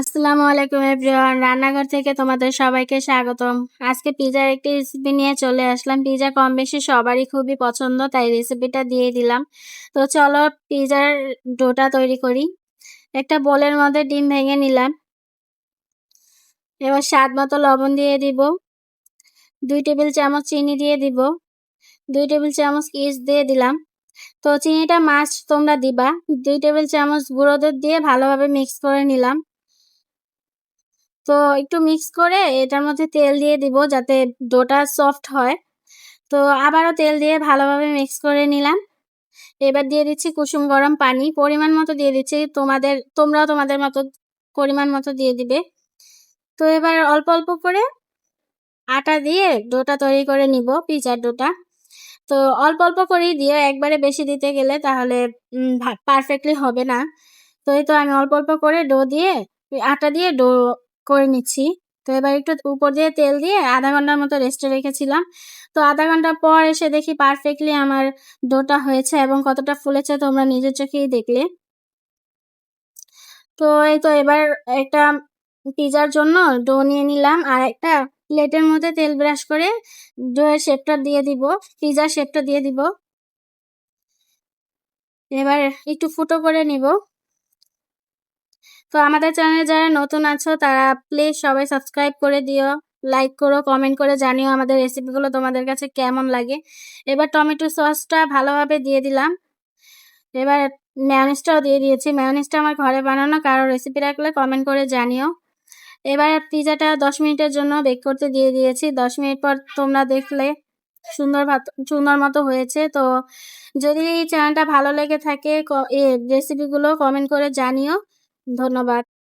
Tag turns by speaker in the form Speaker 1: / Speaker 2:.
Speaker 1: আসসালামু আলাইকুম এভরিওয়ান, রান্নাঘর থেকে তোমাদের সবাইকে স্বাগতম। আজকে পিজার একটি রেসিপি নিয়ে চলে আসলাম। পিজা কম বেশি সবারই খুবই পছন্দ, তাই রেসিপিটা দিয়ে দিলাম। তো চলো পিজার ডোটা তৈরি করি। একটা বোলের মধ্যে ডিম ভেঙে নিলাম। এবার স্বাদ মতো লবণ দিয়ে দিব। দুই টেবিল চামচ চিনি দিয়ে দিব। দুই টেবিল চামচ ইস দিয়ে দিলাম। তো চিনিটা মাছ তোমরা দিবা। দুই টেবিল চামচ গুঁড়ো দুধ দিয়ে ভালোভাবে মিক্স করে নিলাম। তো একটু মিক্স করে এটার মধ্যে তেল দিয়ে দিব যাতে ডোটা সফট হয়। তো আবারও তেল দিয়ে ভালোভাবে মিক্স করে নিলাম। এবার দিয়ে দিচ্ছি কুসুম গরম পানি। পরিমাণ মতো দিয়ে দিচ্ছি। তোমাদের, তোমরাও তোমাদের মতো পরিমাণ মতো দিয়ে দিবে। তো এবার অল্প অল্প করে আটা দিয়ে ডোটা তৈরি করে নিব, পিজার ডোটা। তো অল্প অল্প করেই দিও, একবারে বেশি দিতে গেলে তাহলে পারফেক্টলি হবে না। তো এই তো আমি অল্প অল্প করে ডো দিয়ে, আটা দিয়ে ডো করে নিচ্ছি। তো এবার একটু উপর দিয়ে তেল দিয়ে আধা ঘণ্টার মতো রেস্টে রেখেছিলাম। তো আধা ঘণ্টা পর এসে দেখি পারফেক্টলি আমার ডোটা হয়েছে এবং কতটা ফুলেছে তোমরা নিজের চোখেই দেখলে। তো এই তো এবার একটা পিজার জন্য ডো নিয়ে নিলাম আর একটা প্লেটের মধ্যে তেল ব্রাশ করে ডোয়ের শেপটা দিয়ে দিব পিজার শেপটা দিয়ে দিব। এবার একটু ফুটো করে নিব। তো আমাদের চ্যানেলে যারা নতুন আছো, তারা প্লিজ সবাই সাবস্ক্রাইব করে দিও লাইক করো কমেন্ট করে জানিও আমাদের রেসিপিগুলো তোমাদের কাছে কেমন লাগে। এবার টমেটো সসটা ভালোভাবে দিয়ে দিলাম। এবার ম্যানেজটাও দিয়ে দিয়েছি। ম্যানেজটা আমার ঘরে বানানো, কারও রেসিপি রাখলে কমেন্ট করে জানিও। এবার পিজাটা দশ মিনিটের জন্য বেক করতে দিয়ে দিয়েছি। দশ মিনিট পর তোমরা দেখলে সুন্দর সুন্দর মতো হয়েছে। তো যদি এই চ্যানেলটা ভালো লেগে থাকে রেসিপিগুলো কমেন্ট করে জানিও। ধন্যবাদ।